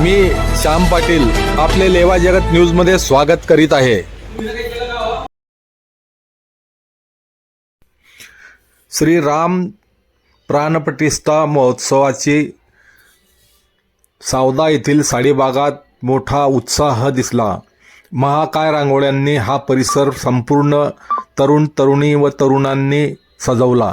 मी श्याम पाटील आपले लेवा जगत न्यूजमध्ये स्वागत करीत आहे. श्री राम प्राणप्रतिष्ठा महोत्सवाची सावदा येथील साडीबागात मोठा उत्साह दिसला. महाकाय रांगोळ्यांनी हा परिसर संपूर्ण तरुण तरुणी व तरुणांनी सजवला.